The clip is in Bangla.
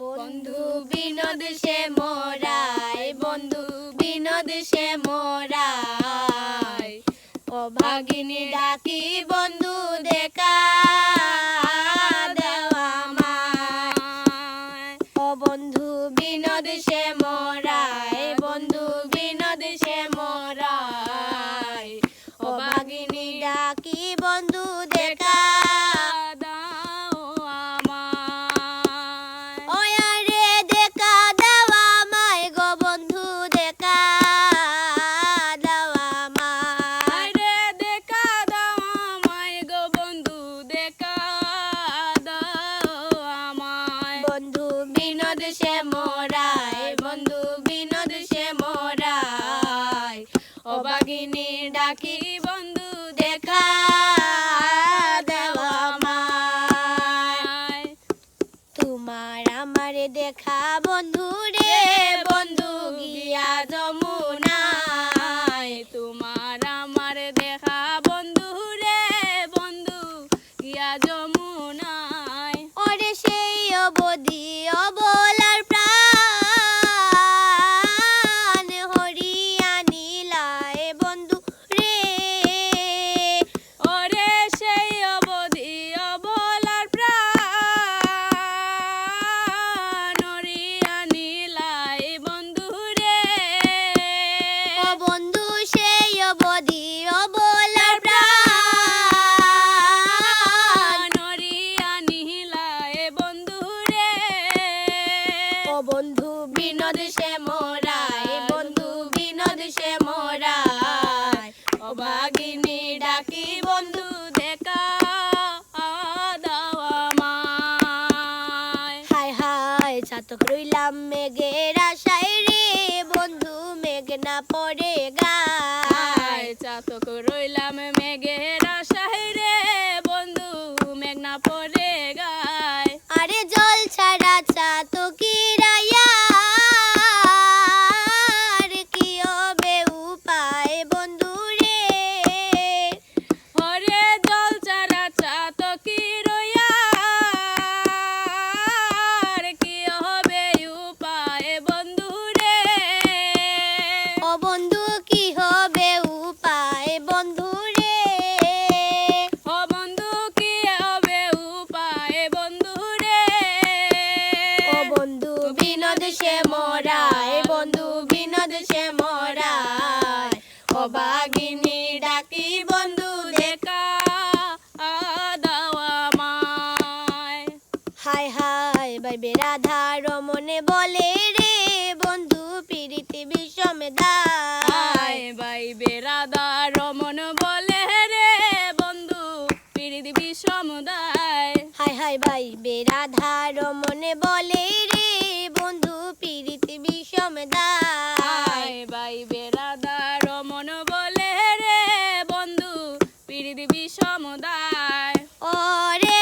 বন্ধু বিনোদ সে মোরাই বন্ধু বিনোদ সে মোরাই ও ভাগিনী ডাকি সে বন্ধু বিনোদ সে মোরাই ও ডাকি, বন্ধু দেখা দেওয়া মাই তোমার আমার দেখা, বন্ধু বন্ধু গিয়া যমুনায়। তোমার আমার দেখা, বন্ধু বন্ধু গিয়া যমুনায়। ওরে সেই অবধি অবলার ডাকি বন্ধু দেখা রইলাম মেঘের আশায় রে বন্ধু মেঘ না পড়ে গায়। ছাতক চাতক রইলাম হায় হায় বাইবে রাধা রমনে বলে রে বন্ধু পিড়িতে বিষম দায় বাইবে রাধা রমন বলে রে বন্ধু পিড়িতে বিষম দায় হায় হায় বাইবে রাধা রমনে বলে রে বন্ধু পিড়িতে বিষম দায় বাইবে রাধা রমন বলে রে বন্ধু পিড়িতে বিষম দায় রে